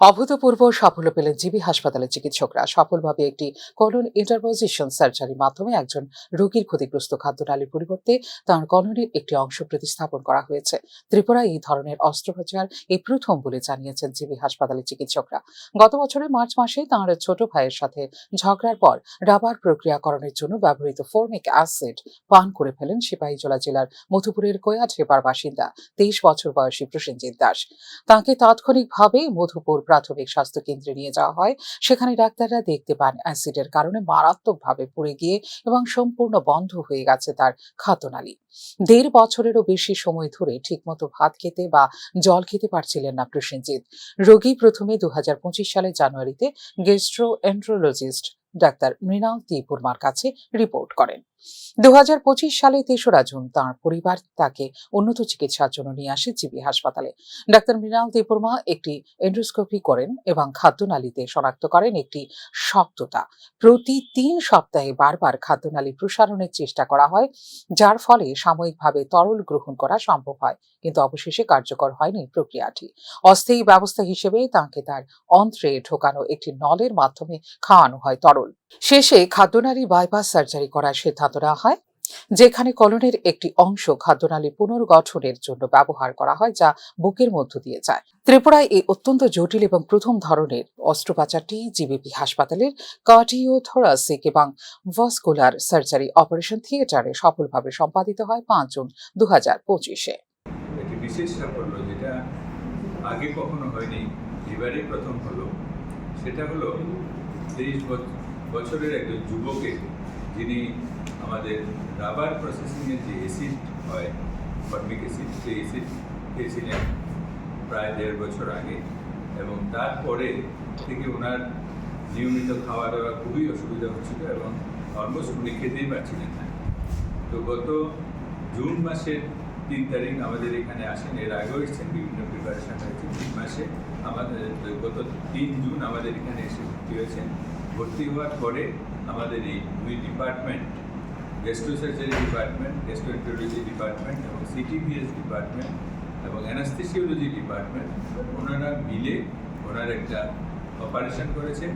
অভূতপূর্ব সাফল্য পেলেন জিবি হাসপাতালের চিকিৎসকরা। সফলভাবে একটি কলন ইন্টারপোজিশন সার্জারির মাধ্যমে একজন রোগীর ক্ষতিগ্রস্ত খাদ্য খাদ্যনালীর পরিবর্তে তাঁর কলনের একটি অংশ প্রতিস্থাপন করা হয়েছে। ত্রিপুরায় এই ধরনের অস্ত্রোপচার এই প্রথম বলে জানিয়েছেন জিবি হাসপাতালের চিকিৎসকরা। গত বছরের মার্চ মাসে তাঁর ছোট ভাইয়ের সাথে ঝগড়ার পর রাবার প্রক্রিয়াকরণের জন্য ব্যবহৃত ফর্মিক অ্যাসিড পান করে ফেলেন সিপাহীজলা জেলার মধুপুরের কোয়াঝেপার বাসিন্দা, তেইশ বছর বয়সী প্রসেনজিৎ দাস। তাঁকে তাৎক্ষণিকভাবে মধুপুর প্রাথমিক স্বাস্থ্য কেন্দ্রে নিয়ে যাওয়া হয়। সেখানে ডাক্তাররা দেখতে পান অ্যাসিডের কারণে মারাত্মকভাবে পুড়ে গিয়ে এবং সম্পূর্ণ বন্ধ হয়ে গেছে তার খাদ্যনালী দেড় বছরেরও বেশি সময় ধরে ঠিকমতো ভাত খেতে বা জল খেতে পারছিলেন না প্রসেনজিৎ রোগী প্রথমে দু হাজার পঁচিশ সালের জানুয়ারিতে গেস্ট্রো ডাক্তার মৃণাল ত্রিপুরমার কাছে রিপোর্ট করেন। দু হাজার পঁচিশ সালে তেসরা জুন তাঁর পরিবার তাকে উন্নত চিকিৎসার জন্য নিয়ে আসে জিবি হাসপাতালে। ডাক্তার মৃণাল ত্রিপুরমা একটি এন্ডোস্কোপি করেন এবং খাদ্যনালীতে শনাক্ত করেন একটি শক্ততা। প্রতি তিন সপ্তাহে বারবার খাদ্যনালী প্রসারণের চেষ্টা করা হয়, যার ফলে সাময়িকভাবে তরল গ্রহণ করা সম্ভব হয়, কিন্তু অবশেষে কার্যকর হয়নি প্রক্রিয়াটি। অস্থায়ী ব্যবস্থা হিসেবে তাঁকে তার অন্ত্রে ঢোকানো একটি নলের মাধ্যমে খাওয়ানো হয় তরল। শেষে খাদ্যনালী বাইপাস সার্জারি করার সিদ্ধান্ত নেওয়া হয়, যেখানে কলনের একটি অংশ খাদ্যনালী পুনর্গঠনের জন্য ব্যবহার করা হয় যা বুকের মধ্য দিয়ে যায়। ত্রিপুরায় এই অত্যন্ত জটিল এবং প্রথম ধরনের অস্ত্রোপচারটি জিবিপি হাসপাতালের কার্ডিওথোরাসিক এবং ভাস্কুলার সার্জারি অপারেশন থিয়েটারে সফলভাবে সম্পাদিত হয় পাঁচ জুন দু হাজার পঁচিশে বিশেষ সাফল্য যেটা আগে কখনো হয়নি এবারে প্রথম হলো, সেটা হলো তেইশ বছরের একজন যুবকের যিনি আমাদের রাবার প্রসেসিংয়ের যে অ্যাসিড হয় ফর্মিক এসিড সেই অ্যাসিড খেয়েছিলেন প্রায় দেড় বছর আগে এবং তারপরে থেকে ওনার নিয়মিত খাওয়া দাওয়া খুবই অসুবিধা হচ্ছিল এবং অলমোস্ট উনি খেতেই পারছিলেন না। তো গত জুন মাসের তিন তারিখ আমাদের এখানে আসেন, এর আগেও এসেছেন বিভিন্ন প্রিপারেশন হয়েছে। জুন মাসে আমাদের, গত তিন জুন আমাদের এখানে এসে ভর্তি হয়েছেন। ভর্তি হওয়ার পরে আমাদের এই দুই department gastrosurgery department gastroenterology department এবং সিটিপিএস ডিপার্টমেন্ট এবং অ্যানাস্থেসিওলজি ডিপার্টমেন্ট ওনারা মিলে ওনার একটা অপারেশন করেছেন।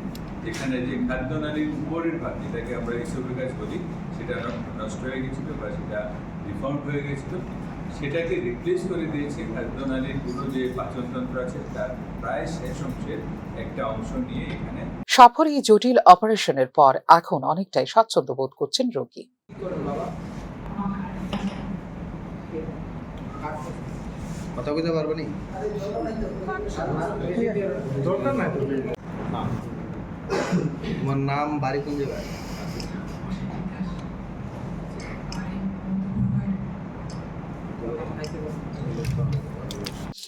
যেখানে যে খাদ্যনালীর উপরের ভাগ যেটাকে আমরা ইসোফেগাস বলি, সেটা নষ্ট হয়ে গেছিল বা সেটা ডিফর্ম হয়ে গেছিল। সেটাকে রিপ্লেস করে দিয়েছে খাদ্যনালীর পুরো যে পাচনতন্ত্র আছে, তার প্রায় শেষ অংশের একটা অংশ নিয়ে এখানে সফল এই জটিল অপারেশনের পর এখন অনেকটাই স্বাচ্ছন্দ্য বোধ করছেন রোগী। কথা কইতে পারব নি। তোমার নাম বাড়ি কোন জায়গায়?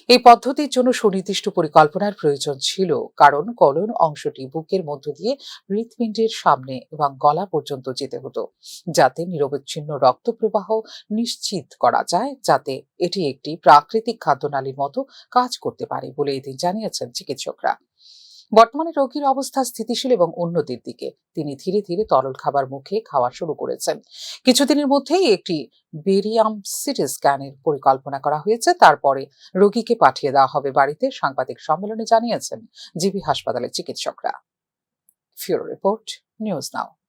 এই পদ্ধতির জন্য সুনির্দিষ্ট পরিকল্পনার প্রয়োজন ছিল। কারণ কলন অংশটি বুকের মধ্য দিয়ে হৃৎপিণ্ডের সামনে এবং গলা পর্যন্ত যেতে হতো, যাতে নিরবচ্ছিন্ন রক্ত প্রবাহ নিশ্চিত করা যায়, যাতে এটি একটি প্রাকৃতিক খাদ্যনালীর মতো কাজ করতে পারে বলে এদিন জানিয়েছেন চিকিৎসকরা। বর্তমানে রোগীর অবস্থা স্থিতিশীল এবং উন্নতির দিকে। তিনি ধীরে ধীরে তরল খাবার মুখে খাওয়া শুরু করেছেন। কিছুদিনের মধ্যেই একটি বেরিয়াম সিটি স্ক্যানের পরিকল্পনা করা হয়েছে। তারপরে রোগীকে পাঠিয়ে দেওয়া হবে বাড়িতে, সাংবাদিক সম্মেলনে জানিয়েছেন জিবি হাসপাতালের চিকিৎসকরা। Bureau report, news now.